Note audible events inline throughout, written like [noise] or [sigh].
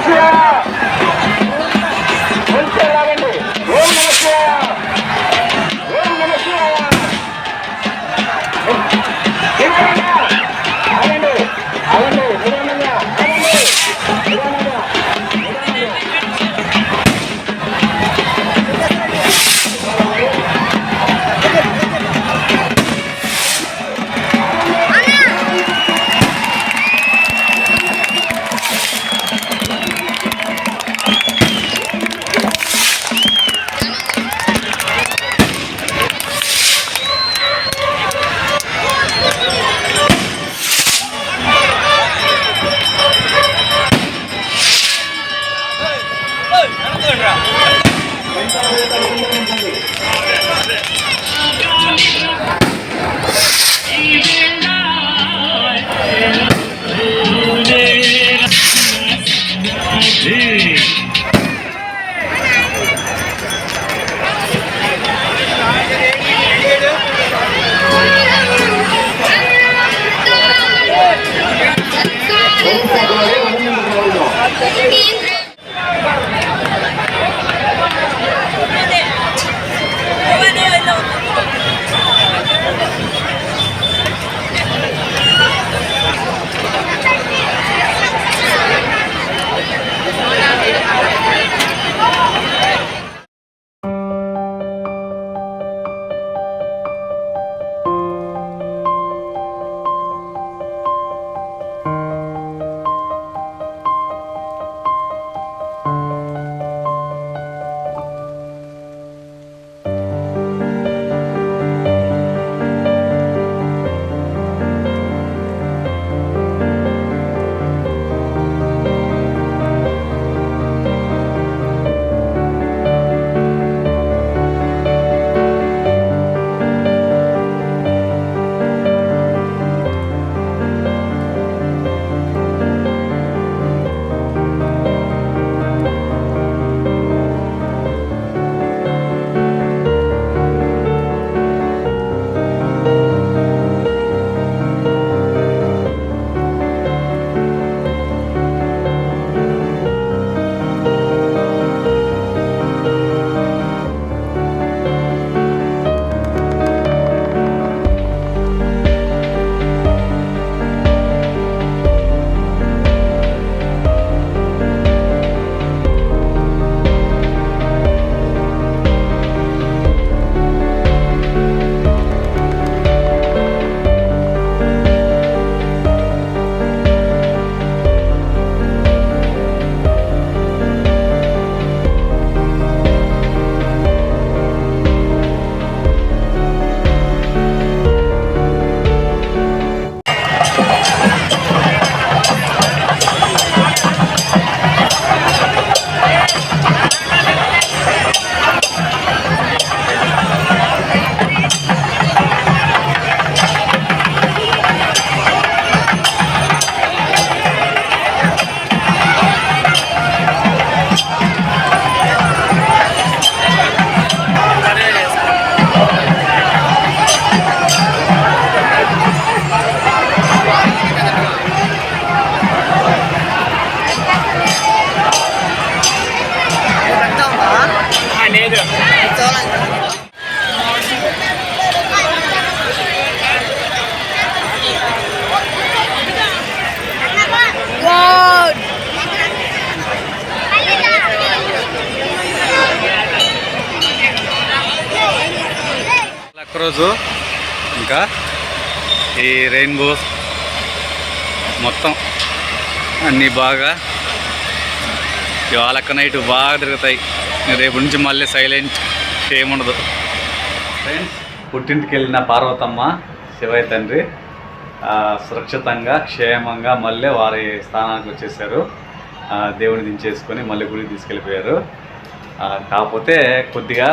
Cristiano! ఈరోజు ఇంకా ఈ రెయిన్బో మొత్తం అన్నీ బాగా ఇవాళ నైట్ బాగా తిరుగుతాయి. రేపు నుంచి మళ్ళీ సైలెంట్ ఏముండదు ఫ్రెండ్స్ పుట్టింటికి వెళ్ళిన పార్వతమ్మ శివయ్య తండ్రి సురక్షితంగా క్షేమంగా మళ్ళీ వారి స్థానానికి వచ్చేసారు. దేవుని దించేసుకొని మళ్ళీ గుడికి తీసుకెళ్ళిపోయారు. కాకపోతే కొద్దిగా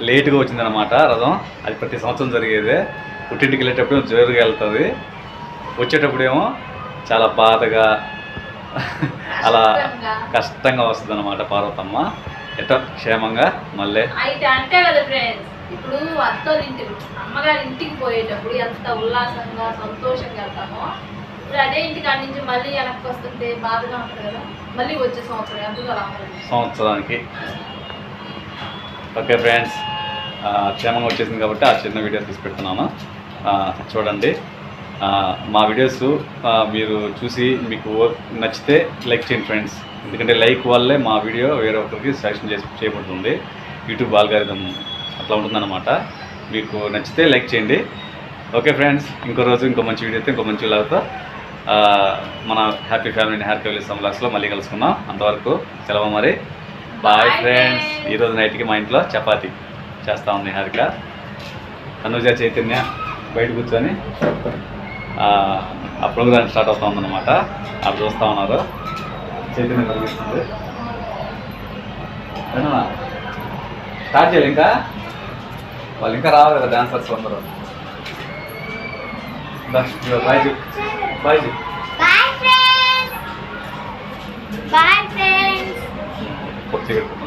లేటుగా వచ్చిందనమాట రథం. అది ప్రతి సంవత్సరం జరిగేదే. పుట్టింటికి వెళ్ళేటప్పుడు జోరుగా వెళ్తుంది. వచ్చేటప్పుడేమో చాలా బాధగా [laughs] అలా కష్టంగా. వస్తుంది అనమాట పార్వతమ్మ. ఎట్లా క్షేమంగా? మళ్ళీ? అయితే అంటే కదా ఫ్రెండ్స్ ఇప్పుడు అత్తోళ్ళ ఇంటికి అమ్మగారి ఇంటికి పోయేటప్పుడు ఎంత ఉల్లాసంగా సంతోషంగా వెళ్తామో ఇప్పుడు అదే ఇంటికి అన్ని నుంచి మళ్ళీ వెనక్కి వస్తుంటే బాధగా ఉంటుంది కదా. మళ్ళీ వచ్చే సంవత్సరం ఎందుకు అలా? సంవత్సరానికి. Okay friends. క్షేమంగా వచ్చేసింది కాబట్టి ఆ చిన్న వీడియో తీసి పెడుతున్నాను. చూడండి. మా వీడియోస్ మీరు చూసి మీకు నచ్చితే లైక్ చేయండి ఫ్రెండ్స్. ఎందుకంటే లైక్ వల్లే మా వీడియో వేరే ఒకరికి సజెషన్ చేసి చేయబడుతుంది. యూట్యూబ్ ఆల్గారిథం అట్లా ఉంటుందన్నమాట. మీకు నచ్చితే లైక్ చేయండి. ఓకే ఫ్రెండ్స్ ఇంకో రోజు ఇంకో మంచి వీడియో అయితే ఇంకో మంచి లాగుతా మన హ్యాపీ ఫ్యామిలీ హ్యాపీ ఫ్యామిలీ సమ్లాస్లో మళ్ళీ కలుసుకుందాం. అంతవరకు సెలవు మరి. Bye friends. ఈరోజు నైట్కి మా ఇంట్లో చపాతి చేస్తూ ఉంది హారిక. తనుజ చైతన్య బయట కూర్చొని ఆ, ప్రోగ్రామ్ స్టార్ట్ అవుతా ఉందన్నమాట. అప్పుడు చూస్తూ ఉన్నారు. చైతన్య కనిపిస్తుంది? స్టార్ట్ చేయాలి ఇంకా? వాళ్ళు ఇంకా రావాలి కదా డాన్సర్స్ అందరూ. బాయ్ చెప్పు. బాయ్ చెప్పు. porque